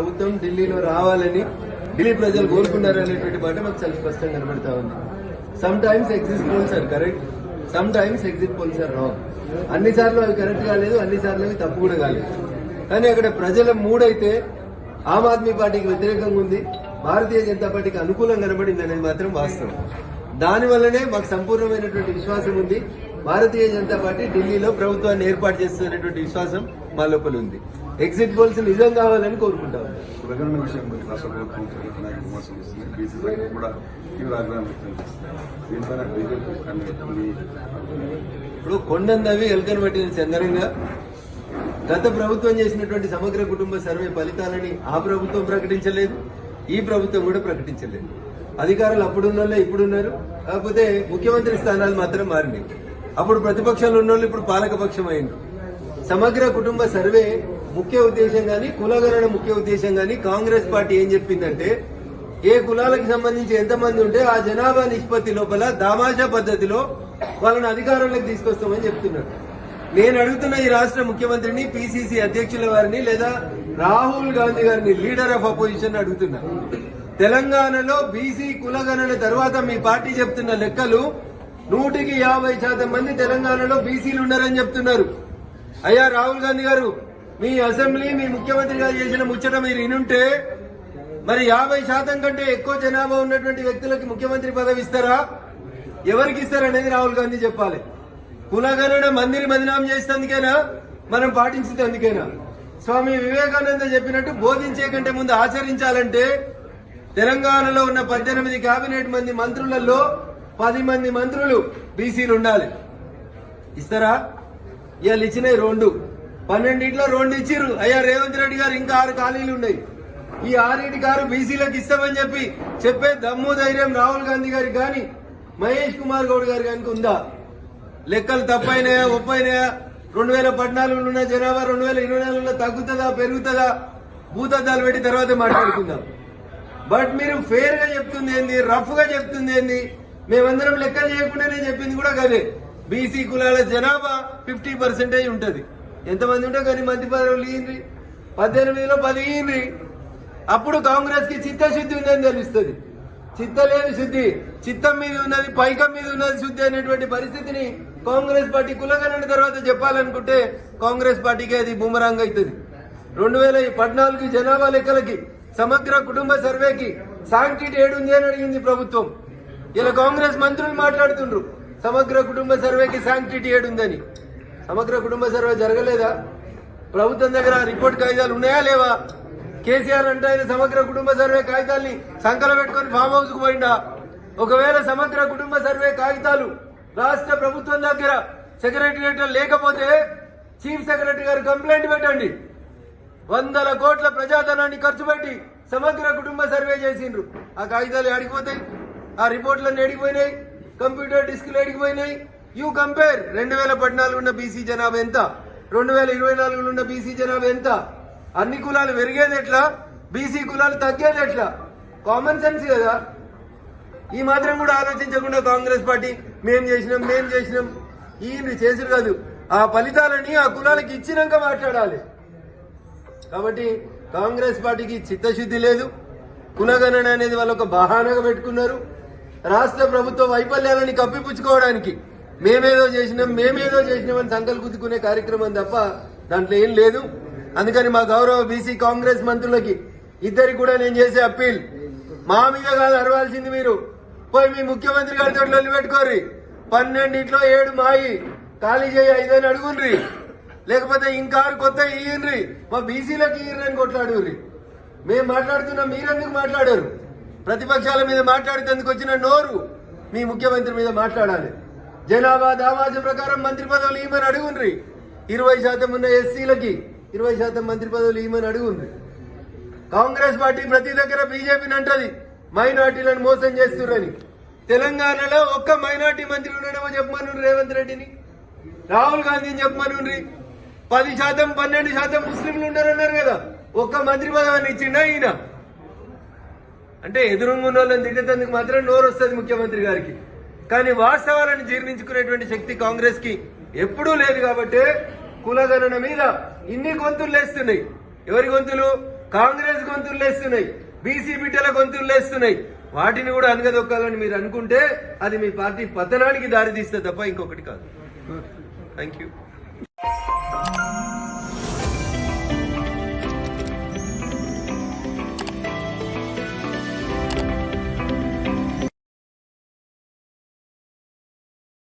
ప్రభుత్వం ఢిల్లీలో రావాలని ఢిల్లీ ప్రజలు కోరుకున్నారు అనేటువంటి మాట మాకు చాలా స్పష్టంగా కనబడతా ఉంది. Sometimes exit polls are correct sometimes exit polls are wrong అన్ని సార్లు అవి కరెక్ట్ కాలేదు అన్ని సార్లు అవి తప్పు కూడా కాలేదు. కానీ అక్కడ ప్రజల మూడైతే ఆమ్ ఆద్మీ పార్టీకి వ్యతిరేకంగా ఉంది భారతీయ జనతా పార్టీకి అనుకూలంగా కనబడింది అనేది మాత్రం వాస్తవం. దానివల్లనే మాకు సంపూర్ణమైనటువంటి విశ్వాసం ఉంది భారతీయ జనతా పార్టీ ఢిల్లీలో ప్రభుత్వాన్ని ఏర్పాటు చేస్తున్నటువంటి విశ్వాసం మా లోపల ఉంది. ఎగ్జిట్ పోల్స్ నిజం కావాలని కోరుకుంటాం. ప్రజల విషయం గురించి రాష్ట్ర ప్రభుత్వం జరుగుతున్న విమర్శలు ఇస్తుంది బీసీ సంఘం కూడా తీవ్ర ఆగ్రహం వ్యక్తం చేస్తుంది. దీనిపైన బీజేపీ కానీ ఇప్పుడు కొండందవి ఎల్కన్ పట్టిన చందరంగా గత ప్రభుత్వం చేసినటువంటి సమగ్ర కుటుంబ సర్వే ఫలితాలని ఆ ప్రభుత్వం ప్రకటించలేదు ఈ ప్రభుత్వం కూడా ప్రకటించలేదు. అధికారులు అప్పుడున్న వాళ్ళే ఇప్పుడున్నారు. కాకపోతే ముఖ్యమంత్రి స్థానాలు మాత్రం మారినాయి. అప్పుడు ప్రతిపక్షంలో ఉన్న వాళ్ళు ఇప్పుడు పాలకపక్షం అయింది సమగ్ర కుటుంబ సర్వే ముఖ్య ఉద్దేశం గాని కులగణన ముఖ్య ఉద్దేశం గాని కాంగ్రెస్ పార్టీ ఏం చెప్పిందంటే ఏ కులాలకు సంబంధించి ఎంతమంది ఉంటే ఆ జనాభా నిష్పత్తి లోపల దామాషా పద్ధతిలో వాళ్ళని అధికారంలోకి తీసుకొస్తామని చెప్తున్నారు. నేను అడుగుతున్న ఈ రాష్ట్ర ముఖ్యమంత్రిని పిసిసి అధ్యక్షుల వారిని లేదా రాహుల్ గాంధీ గారిని లీడర్ ఆఫ్ అపోజిషన్ అడుగుతున్నా. తెలంగాణలో బీసీ కులగణన తర్వాత మీ పార్టీ చెప్తున్న లెక్కలు నూటికి యాభై శాతం మంది తెలంగాణలో బీసీలు ఉన్నారని చెప్తున్నారు. అయ్యా రాహుల్ గాంధీ గారు మీ అసెంబ్లీ మీ ముఖ్యమంత్రి గారు చేసిన ముచ్చట మీరు వినుంటే మరి యాభై శాతం కంటే ఎక్కువ జనాభా ఉన్నటువంటి వ్యక్తులకి ముఖ్యమంత్రి పదవి ఇస్తారా? ఎవరికి ఇస్తారనేది రాహుల్ గాంధీ చెప్పాలి. కులగణన మందిని బదనాం చేసినందుకేనా? మనం పాటించేందుకేనా? స్వామి వివేకానంద చెప్పినట్టు బోధించే కంటే ముందు ఆచరించాలంటే తెలంగాణలో ఉన్న పద్దెనిమిది కేబినెట్ మంది మంత్రులలో పది మంది మంత్రులు బీసీలు ఉండాలి. ఇస్తారా? ఇవాళ ఇచ్చినాయి రెండు. పన్నెండింట్లో రెండు ఇచ్చిర్రు. అయ్యా రేవంత్ రెడ్డి గారు ఇంకా ఆరు ఖాళీలు ఉన్నాయి. ఈ ఆరింటి కారు బీసీలకు ఇస్తామని చెప్పి చెప్పే దమ్ము ధైర్యం రాహుల్ గాంధీ గారికి కానీ మహేష్ కుమార్ గౌడ్ గారి గారికి ఉందా? లెక్కలు తప్పైనాయా ఒప్పైనాయా? రెండు వేల పద్నాలుగులో ఉన్న జనాభా రెండు వేల ఇరవై నాలుగులో తగ్గుతుందా పెరుగుతుందా? భూతద్దాలు పెట్టి తర్వాత మాట్లాడుకుందాం. బట్ మీరు ఫేర్గా చెప్తుంది ఏంది రఫ్గా చెప్తుంది ఏంది? మేమందరం లెక్కలు చేయకుండానే చెప్పింది కూడా కదే బీసీ కులాల జనాభా ఫిఫ్టీ పర్సెంటేజ్ ఉంటది. ఎంతమంది ఉంటే కానీ మంత్రి పదవులు ఇయ్యండి పద్దెనిమిదిలో పది ఇయ్యండి అప్పుడు కాంగ్రెస్కి చిత్తశుద్ధి ఉందని తెలుస్తుంది. చిత్తలేని శుద్ధి చిత్తం మీద ఉన్నది పైకం మీద ఉన్నది శుద్ధి అనేటువంటి పరిస్థితిని కాంగ్రెస్ పార్టీ కులగణన తర్వాత చెప్పాలనుకుంటే కాంగ్రెస్ పార్టీకి అది బుమరాంగ్ అవుతుంది. రెండు వేల పద్నాలుగు జనాభా లెక్కలకి సమగ్ర కుటుంబ సర్వేకి సాంక్టిటీ ఏడుంది అని అడిగింది ప్రభుత్వం. ఇలా కాంగ్రెస్ మంత్రులు మాట్లాడుతుండ్రు. సమగ్ర కుటుంబ సర్వేకి సాంక్టిటీ ఏడుందని సమగ్ర కుటుంబ సర్వే జరగలేదా? ప్రభుత్వం దగ్గర రిపోర్ట్ కాగితాలు ఉన్నాయా లేవా? కేసీఆర్ అంటే ఆయన సమగ్ర కుటుంబ సర్వే కాగితాల్ని సంకల పెట్టుకొని ఫామ్ హౌస్కు పోయిండా? ఒకవేళ సమగ్ర కుటుంబ సర్వే కాగితాలు రాష్ట్ర ప్రభుత్వం దగ్గర సెక్రటరియట్ లేకపోతే చీఫ్ సెక్రటరీ గారు కంప్లైంట్ పెట్టండి. వందల కోట్ల ప్రజాధనాన్ని ఖర్చు పెట్టి సమగ్ర కుటుంబ సర్వే చేసిండ్రు. ఆ కాగితాలు ఏడిగిపోతాయి ఆ రిపోర్ట్లన్నీ ఏడిపోయినాయి కంప్యూటర్ డిస్క్లు ఏడిగిపోయినాయి యూ కంపేర్ రెండు వేల పద్నాలుగు ఉన్న బీసీ జనాభా ఎంత? రెండు వేల ఇరవై నాలుగులో ఉన్న బీసీ జనాభా ఎంత? అన్ని కులాలు పెరిగేది ఎట్లా? బీసీ కులాలు తగ్గేది ఎట్లా? కామన్ సెన్స్ కదా. ఈ మాత్రం కూడా ఆలోచించకుండా కాంగ్రెస్ పార్టీ మేం చేసినాం మేం చేసినాం. ఈయన చేసుడు కాదు. ఆ ఫలితాలని ఆ కులాలకి ఇచ్చినాక మాట్లాడాలి. కాబట్టి కాంగ్రెస్ పార్టీకి చిత్తశుద్ధి లేదు. కులగణన అనేది వాళ్ళు ఒక బహానగా పెట్టుకున్నారు. రాష్ట్ర ప్రభుత్వ వైఫల్యాలని కప్పిపుచ్చుకోవడానికి మేమేదో చేసినాం మేమేదో చేసినామని సంకల్ కుదుకునే కార్యక్రమం తప్ప దాంట్లో ఏం లేదు. అందుకని మా గౌరవ బీసీ కాంగ్రెస్ మంత్రులకి ఇద్దరికి కూడా నేను చేసే అప్పీల్. మా మీద కాదు అరవాల్సింది మీరు. పోయి మీ ముఖ్యమంత్రి గారితో లొల్లి పెట్టుకోర్రి. పన్నెండింట్లో ఏడు మాయి. ఖాళీ చేయి ఐదని అడుగుండ్రి లేకపోతే ఇంకా కొత్త ఇయ్యండ్రి మా బీసీలకు ఇయ్యని అని కొట్లాడుర్రి. మేము మాట్లాడుతున్నాం మీరెందుకు మాట్లాడారు? ప్రతిపక్షాల మీద మాట్లాడేందుకు వచ్చిన నోరు మీ ముఖ్యమంత్రి మీద మాట్లాడాలి. జనాభా దావాజ ప్రకారం మంత్రి పదవులు ఈమని అడుగుండ్రి. ఇరవై శాతం ఉన్న ఎస్సీలకి ఇరవై శాతం మంత్రి పదవులు ఈమని అడుగుండ్రి. కాంగ్రెస్ పార్టీ ప్రతి దగ్గర బీజేపీని అంటది మైనార్టీలను మోసం చేస్తుర్రని. తెలంగాణలో ఒక్క మైనార్టీ మంత్రి ఉండడమో చెప్పమను రేవంత్ రెడ్డిని. రాహుల్ గాంధీని చెప్పమనుండ్రి. పది శాతం పన్నెండు శాతం ముస్లింలు ఉండరన్నారు కదా ఒక్క మంత్రి పదవిని ఇచ్చిండా ఈయన? అంటే ఎదురుంగా ఉన్న వాళ్ళని తిట్టేందుకు మాత్రం నోరు వస్తుంది ముఖ్యమంత్రి గారికి. కానీ వాస్తవాలను జీర్ణించుకునేటువంటి శక్తి కాంగ్రెస్కి ఎప్పుడూ లేదు కాబట్టి కులగణన మీద ఇన్ని గొంతులు లేస్తున్నాయి. ఎవరి గొంతులు? కాంగ్రెస్ గొంతులు లేస్తున్నాయి. బీసీ బిడ్డల గొంతులు లేస్తున్నాయి. వాటిని కూడా అనగదొక్కాలని మీరు అనుకుంటే అది మీ పార్టీ పతనానికి దారితీస్తే తప్ప ఇంకొకటి కాదు. Thank you